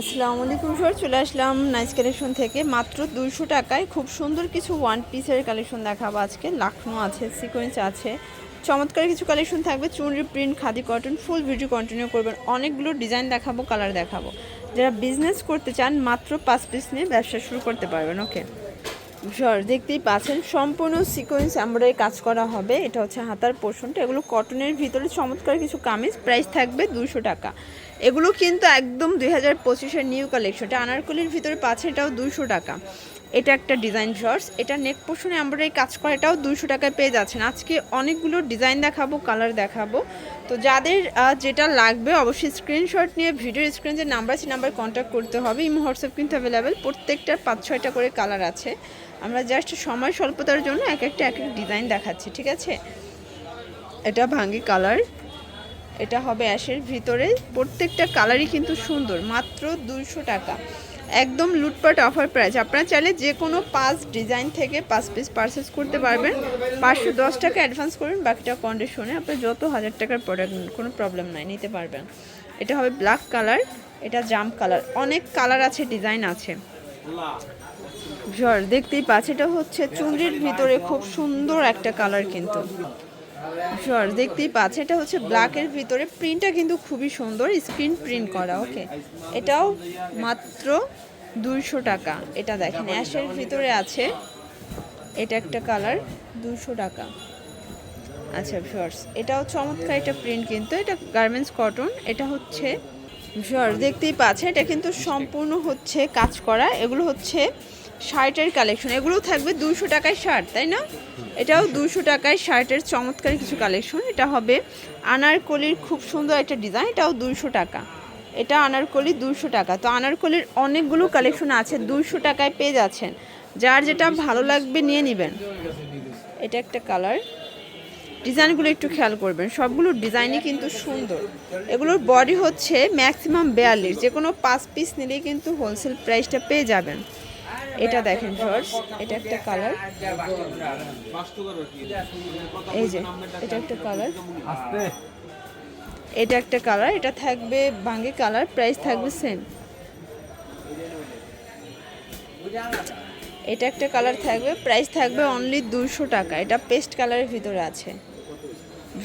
আসসালামু আলাইকুম স্যার চলে আসলাম নাইস কালেকশন থেকে। মাত্র দুইশো টাকায় খুব সুন্দর কিছু ওয়ান পিসের কালেকশন দেখাবো আজকে। লাখনো আছে সিকোয়েন্স আছে। চমৎকার কিছু কালেকশন থাকবে, chunri print khadi cotton full video continue করবেন। অনেকগুলো ডিজাইন দেখাবো কালার দেখাবো। যারা বিজনেস করতে চান, মাত্র পাঁচ পিস নিয়ে ব্যবসা শুরু করতে পারবেন ওকে সর দেখতেই পাচ্ছেন। সম্পূর্ণ সিকোয়েন্স এমব্রয়ডারি কাজ করা হবে। এটা হচ্ছে হাতার পোর্শনটা এগুলো কটনের ভিতরে চমৎকার কিছু কামিজ। প্রাইস থাকবে দুশো টাকা। এগুলো কিন্তু একদম দুই হাজার পঁচিশের নিউ কালেকশনটা আনারকলির ভিতরে পাচ্ছে এটাও দুশো টাকা। এটা একটা ডিজাইন শর্টস এটা নেক পোর্শনে এমব্রয়ডারি কাজ করা এটাও দুশো টাকায় পেয়ে যাচ্ছেন। আজকে অনেকগুলো ডিজাইন দেখাবো কালার দেখাবো। তো যাদের যেটা লাগবে অবশ্যই স্ক্রিনশট নিয়ে ভিডিওর স্ক্রিন যে নাম্বার আছে নাম্বার কন্ট্যাক্ট করতে হবে। ইমো, হোয়াটসঅ্যাপ কিন্তু অ্যাভেলেবেল প্রত্যেকটার পাঁচ, ছয়টা করে কালার আছে। আমরা জাস্ট সময় স্বল্পতার জন্য এক একটা, এক এক ডিজাইন দেখাচ্ছি, ঠিক আছে? এটা ভাঙ্গি কালার এটা হবে অ্যাশের ভিতরে। প্রত্যেকটা কালারই কিন্তু সুন্দর। মাত্র দুইশো টাকা। একদম লুটপাট অফার প্রাইস আপনারা চাইলে যে কোনো পাঁচ ডিজাইন থেকে পাঁচ পিস পারচেস করতে পারবেন। পাঁচশো দশ টাকা অ্যাডভান্স করবেন, বাকিটা কন্ডিশনে আপনার যত হাজার টাকার প্রোডাক্ট নিন কোনো প্রবলেম নাই, নিতে পারবেন। এটা হবে ব্ল্যাক কালার এটা জাম্প কালার অনেক কালার আছে ডিজাইন আছে। দেখতেই পাচ্ছ, এটা হচ্ছে চুনরির ভিতরে খুব সুন্দর একটা কালার কিন্তু। ঝড় দেখতেই পাচ্ছ এটা হচ্ছে ব্ল্যাকের ভিতরে প্রিন্টটা কিন্তু খুবই সুন্দর স্ক্রিন প্রিন্ট করা ওকে এটাও মাত্র দুইশো টাকা, এটা দেখেন অ্যাশের ভিতরে আছে, এটা একটা কালার দুশো টাকা। আচ্ছা ভিউয়ার্স এটাও চমৎকার এটা প্রিন্ট কিন্তু, এটা গার্মেন্টস কটন এটা হচ্ছে ভিউয়ার্স দেখতেই পাচ্ছে এটা কিন্তু সম্পূর্ণ হচ্ছে কাজ করা, এগুলো হচ্ছে শার্টের কালেকশন। এগুলোও থাকবে দুশো টাকায় শার্ট, তাই না? এটাও দুশো টাকায় শার্টের চমৎকার কিছু কালেকশন। এটা হবে আনারকলির খুব সুন্দর একটা ডিজাইন, এটাও দুশো টাকা। এটা আনারকলি দুশো টাকা। তো আনারকলির অনেকগুলো কালেকশন আছে দুশো টাকায় পেয়ে যাচ্ছেন। যার যেটা ভালো লাগবে নিয়ে নেবেন। এটা একটা কালার। ডিজাইনগুলো একটু খেয়াল করবেন। সবগুলো ডিজাইনই কিন্তু সুন্দর। এগুলোর বডি হচ্ছে ম্যাক্সিমাম বিয়াল্লিশ। যে কোনো পাঁচ পিস নিলেই কিন্তু হোলসেল প্রাইসটা পেয়ে যাবেন। এটা দেখেন জর্জ এটা একটা কালার এই যে, এটা একটা কালার এটা একটা কালার এটা থাকবে ভাঙ্গে কালার প্রাইস থাকবে সেম এটা একটা কালার থাকবে প্রাইস থাকবে অনলি দুশো টাকা। এটা পেস্ট কালারের ভিতরে আছে।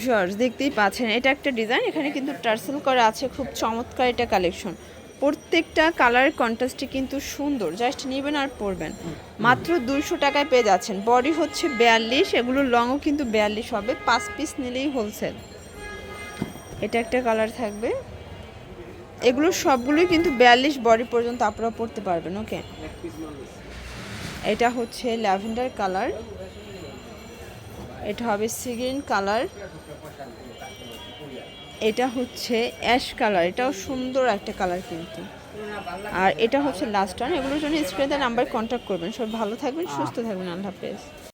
জর্জ দেখতেই পাচ্ছেন, এটা একটা ডিজাইন এখানে কিন্তু টার্সেল করা আছে, খুব চমৎকার এটা কালেকশন প্রত্যেকটা কালারের কন্ট্রাস্টই কিন্তু সুন্দর। জাস্ট নেবেন আর পরবেন। মাত্র দুইশো টাকায় পেয়ে যাচ্ছেন। বডি হচ্ছে বিয়াল্লিশ, এগুলোর লংও কিন্তু বিয়াল্লিশ হবে। পাঁচ পিস নিলেই হোলসেল এটা একটা কালার থাকবে। এগুলো সবগুলোই কিন্তু বিয়াল্লিশ বডি পর্যন্ত আপনারা পড়তে পারবেন ওকে এটা হচ্ছে ল্যাভেন্ডার কালার এটা হবে সিগ্রিন কালার এটা হচ্ছে অ্যাশ কালার, এটাও সুন্দর একটা কালার কিন্তু। আর এটা হচ্ছে লাস্ট ওয়ান এগুলোর জন্য স্ক্রিনে নাম্বার কন্ট্যাক্ট করবেন। সব ভালো থাকবেন, সুস্থ থাকবেন, আল্লাহ হাফেজ।